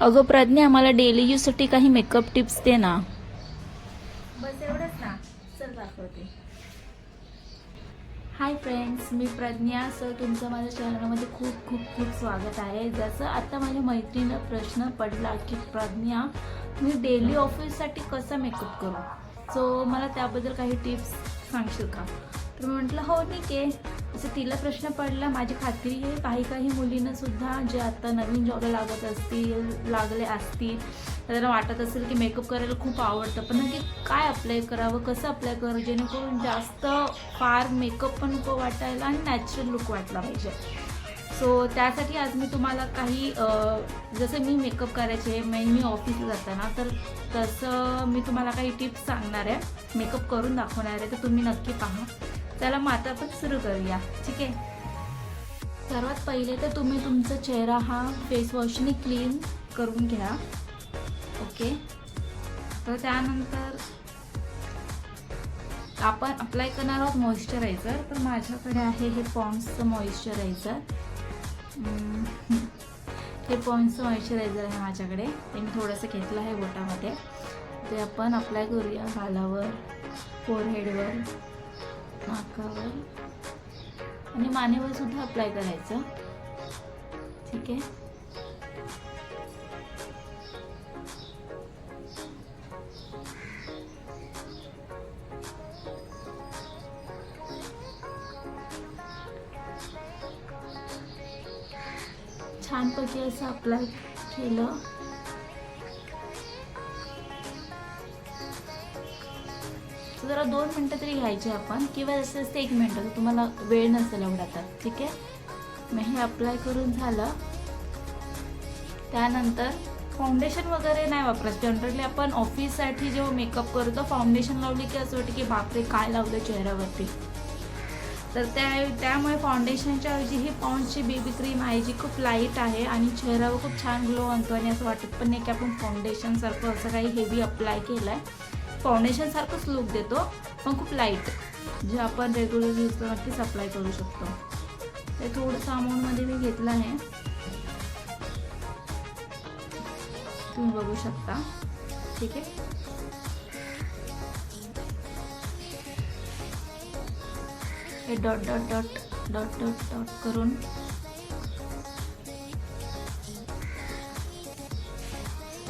अगं प्रज्ञा आम्हाला डेली यूजसाठी काही मेकअप टिप्स दे ना. बस एवढंच ना. चल दाखवते. हाय फ्रेंड्स मी प्रज्ञा. सर तुमचं माझ्या चॅनलमध्ये खूप खूप खूप स्वागत आहे. जसं आता माझ्या मैत्रिणीला प्रश्न पडला की प्रज्ञा मी डेली ऑफिससाठी कसा मेकअप करू? सो मला त्याबद्दल काही टिप्स सांगशील का? तर मी म्हटलं हो ठीक आहे. जसं तिला प्रश्न पडला माझी खात्री आहे काही काही मुलींना सुद्धा जे आता नवीन जॉबला लागत असतील लागले असतील तर त्यांना वाटत असेल की मेकअप करायला खूप आवडतं. पण नक्की काय अप्लाय करावं कसं अप्लाय करावं जेणेकरून जास्त फार मेकअप पण नको वाटायला आणि नॅचरल लुक वाटला पाहिजे. सो त्यासाठी आज मी तुम्हाला काही जसं मी मेकअप करायचे मी मी ऑफिसला जाताना तर तसं मी तुम्हाला काही टिप्स सांगणार आहे. मेकअप करून दाखवणार आहे तर तुम्ही नक्की पहा. चला मग आता आपण सुरू करूया. ठीक आहे? सर्वात पहिले तर तुम्ही तुमचा चेहरा हा फेस वॉशने क्लीन करून घ्या. ओके तर त्यानंतर आपण अप्लाय करणार आहोत मॉइश्चरायझर तर माझ्याकडे आहे हे पॉन्ड्सचं मॉइश्चरायझर हे पॉन्ड्सचं मॉइश्चरायझर आहे माझ्याकडे. ते मी थोडंसं घेतलं आहे बोटामध्ये. ते आपण अप्लाय करूया. गालावर फोरहेडवर नाकावर आणि मानेवर सुद्धा अप्लाय करायचं. ठीक आहे? छानपैकी असं अप्लाय केलं. जरा दोन मिनटं तरी घ्यायचे आपण किंवा जास्तीत जास्त एक मिनटं तर तुम्हाला वेळ नसेल एवढा तर. ठीक आहे? मग हे अप्लाय करून झालं. त्यानंतर फाउंडेशन वगैरे नाही वापरत. जनरली आपण ऑफिससाठी जेव्हा मेकअप करतो फाउंडेशन लावली की असं वाटतं की बापरे काय लावलं चेहऱ्यावरती. तर त्या त्यामुळे फाउंडेशनच्या ऐवजी ही पॉन्डची बेबी क्रीम आहे जी खूप लाइट आहे आणि चेहऱ्यावर खूप छान ग्लो आणतो. आणि असं वाटत पण नाही की आपण फाउंडेशनसारखं असं काही हेवी अप्लाय केलं आहे फाउंडेशनसारखंच लुक देतो पण खूप लाइट जे आपण रेग्युलर यूज नक्कीच अप्लाय करू शकतो. ते थोडंसं अमाऊंटमध्ये मी घेतलं आहे. तुम्ही बघू शकता. ठीक आहे? हे dot dot dot dot dot dot करून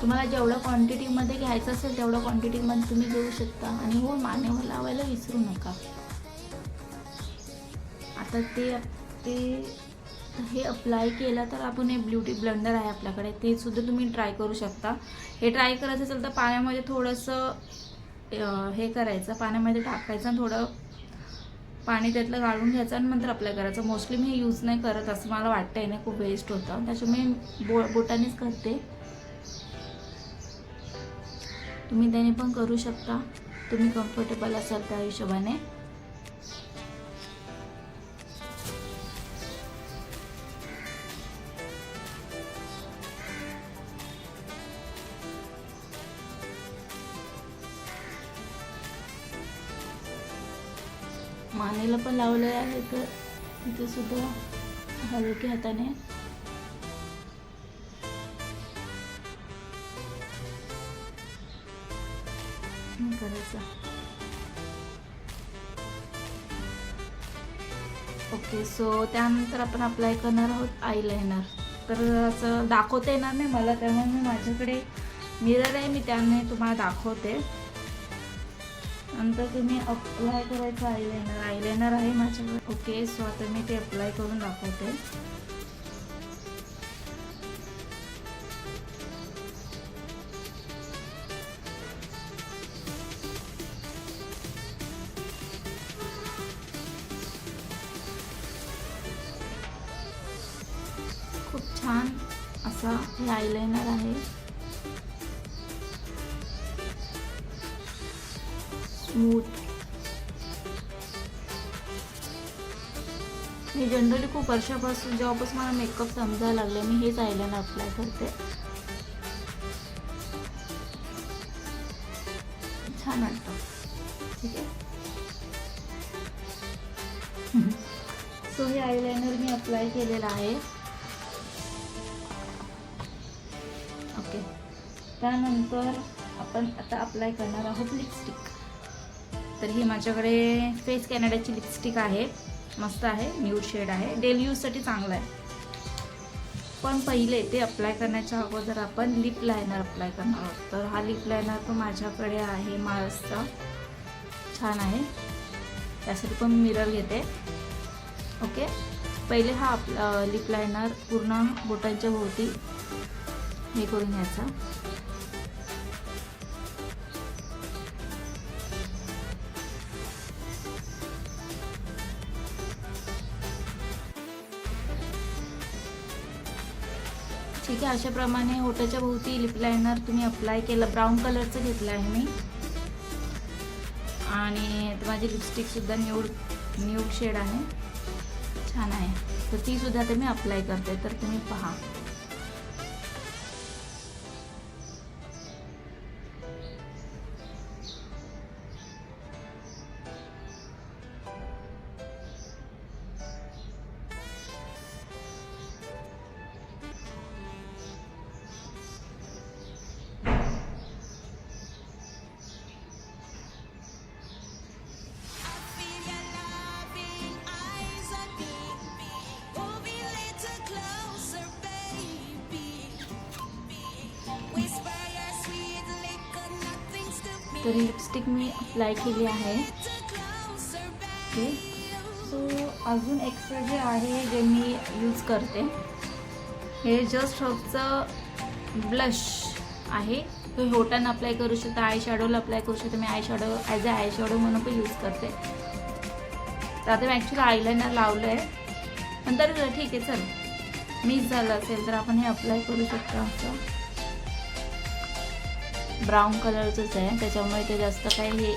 तुम्हाला जेवढं क्वांटिटीमध्ये घ्यायचं असेल तेवढं क्वांटिटीमध्ये तुम्ही घेऊ शकता. आणि हो मानेवर लावायला विसरू नका. आता ते ते हे अप्लाय केलं तर आपण हे ब्युटी ब्लेंडर आहे आपल्याकडे. ते सुद्धा तुम्ही ट्राय करू शकता. हे ट्राय करायचं असेल तर पाण्यामध्ये थोडंसं हे करायचं. पाण्यामध्ये टाकायचं आणि थोडं पाणी त्यातलं गाळून घ्यायचं आणि नंतर अप्लाय करायचं. मोस्टली मी हे यूज नाही करत असं मला वाटतं आहे ना खूप वेस्ट होतं. त्याच्यामुळे मी बो बोटानेच करते. तुम्ही त्याने पण करू शकता. तुम्ही कम्फर्टेबल असाल त्या हिशोबाने. मानेला पण लावले आहे तर तिथे सुद्धा हलक्या हाताने. करायचा. ओके सो त्यानंतर आपण अप्लाय करणार आहोत आयलायनर तर असं दाखवता येणार नाही मला त्यामुळे मी माझ्याकडे मिरर आहे मी त्याने तुम्हाला दाखवते. नंतर तुम्ही अप्लाय करायचं आयलायनर आयलायनर आहे माझ्याकडे. ओके सो आता मी ते अप्लाय करून दाखवते. असा हे आयलायनर आहे. स्मूथ मी जनरली खूप वर्षापासून जेव्हापासून मला मेकअप समजायला लागले मी हेच आयलायनर अप्लाय करते. छान वाटतं. ठीक आहे? सो हे आयलायनर मी अप्लाय केलेला आहे. ओके त्यानंतर आपण आता अप्लाय करणार आहोत लिपस्टिक तर ही माझ्याकडे फेस कॅनडाची लिपस्टिक आहे. मस्त आहे न्यूड शेड आहे. डेली यूजसाठी चांगलं आहे. पण पहिले ते अप्लाय करण्याच्या अगोदर आपण लिप लायनर अप्लाय करणार आहोत. तर हा लिप लायनर पण माझ्याकडे आहे माळसचा. छान आहे. त्यासाठी पण मिरर घेते. ओके पहिले हा आप लिप लायनर पूर्ण बोटांच्या भोवती हे करून घ्यायचा. ठीक आहे अशाप्रमाणे होटाच्या भोवती लिप लायनर तुम्ही अप्लाय केलं. ब्राऊन कलरचं घेतलं आहे मी. आणि माझी लिपस्टिकसुद्धा न्यूड न्यूड शेड आहे. छान आहे. तर तीसुद्धा ते मी अप्लाय करते. तर तुम्ही पहा. तर लिपस्टिक मी अप्लाय केली आहे. ओके सो अजून एक्स्ट्रा जे आहे जे मी यूज करते हे जस्ट हबचं ब्लश आहे. तो होटांना अप्लाय करू शकता आय शॅडोला अप्लाय करू शकता. मी eye shadow as a eye shadow म्हणून पण यूज करते. तर आता मी ॲक्च्युली आयलायनर लावलं आहे पण तरी ठीक आहे चल. मिस झालं असेल तर आपण हे अप्लाय करू शकतो असं. ब्राऊन कलरचंच आहे. त्याच्यामुळे ते जास्त काही हे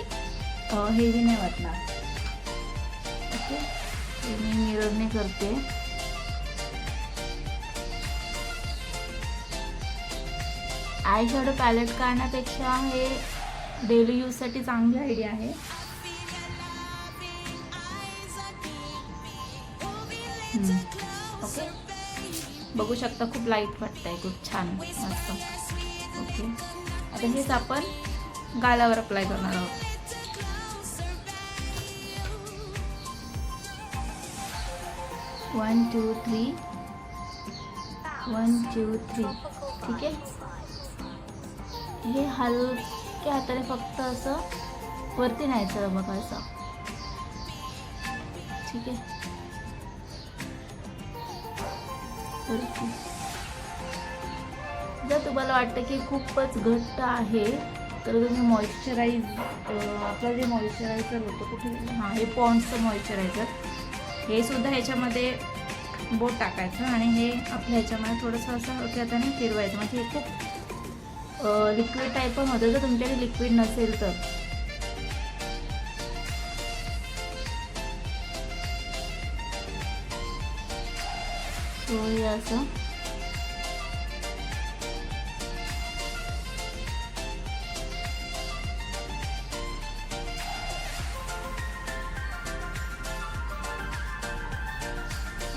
हेवी नाही वाटणार. ओके? ते मी मिररने करते. आय शॅडो पॅलेट काढण्यापेक्षा हे डेली यूजसाठी चांगली आयडिया आहे. ओके? बघू शकता खूप लाइट वाटतंय. खूप छान. मस्त. ओके? आता हेच आपण गालावर अप्लाय करणार आहोत. One two three one two three ठीक आहे? हे हलक्या हाताने फक्त असं वरती न्यायचं बघा असं. ठीक आहे? जर तुम्हाला वाटतं की खूपच घट्ट आहे तर तुम्ही मॉइश्चराईज आपलं जे मॉइश्चरायझर होतं कुठे हां हे पॉन्डचं मॉइश्चरायझर हे सुद्धा ह्याच्यामध्ये बोट टाकायचं आणि हे आपल्या ह्याच्यामध्ये थोडंसं असं हलक्या हाताने फिरवायचं. म्हणजे हे खूप लिक्विड टाईप पण होतं. जर तुमच्याकडे लिक्विड नसेल तर. सो हे असं.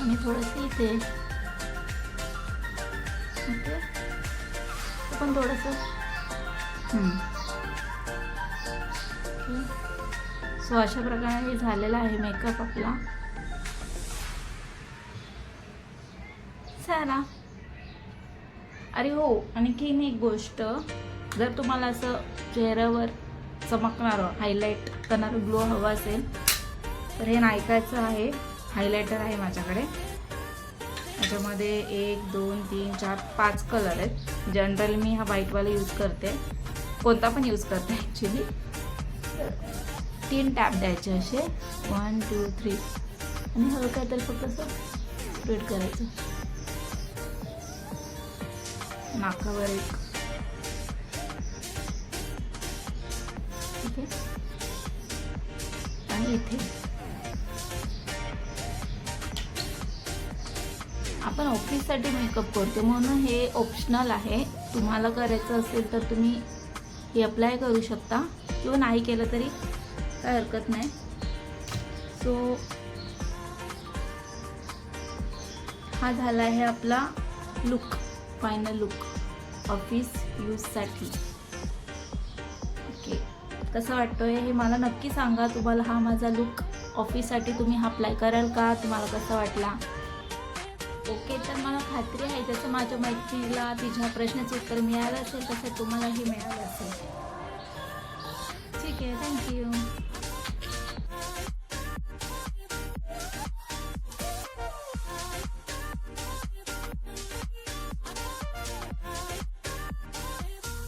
आणि थोडंसं इथे ओके पण थोडंसं. सो अशा प्रकारे हे झालेलं आहे मेकअप आपला. सारा. अरे हो आणखीन एक गोष्ट जर तुम्हाला असं चेहऱ्यावर चमकणारं हायलाईट करणारं ग्लो हवं असेल तर हे नायकाचं आहे. हायलायटर आहे माझ्याकडे. त्याच्यामध्ये एक दोन तीन चार पाच कलर आहेत. जनरल मी हा व्हाईटवाला यूज करते. कोणता पण यूज करते ॲक्च्युली तीन टॅप द्यायचे असे. वन टू थ्री आणि हलका तर फक्त असं स्प्रेड करायचं. नाकावर एक. ठीक आहे? आणि इथे आपण ऑफिससाठी मेकअप करतो. म्हणून हे ऑप्शनल आहे. तुम्हाला करायचं असेल तर तुम्ही हे अप्लाय करू शकता. किंवा नाही केलं तरी काय हरकत नाही. सो हा झाला आहे आपला लुक फायनल लुक ऑफिस यूजसाठी ओके कसं वाटतोय हे मला नक्की सांगा. तुम्हाला हा माझा लुक ऑफिससाठी तुम्ही हा अप्लाय कराल का? तुम्हाला कसा वाटला? ओके तर मला खात्री आहे जसं माझ्या मैत्रिणीला तिच्या प्रश्नाचं उत्तर मिळालं असेल तसं तुम्हालाही मिळालं असेल. ठीक आहे थँक्यू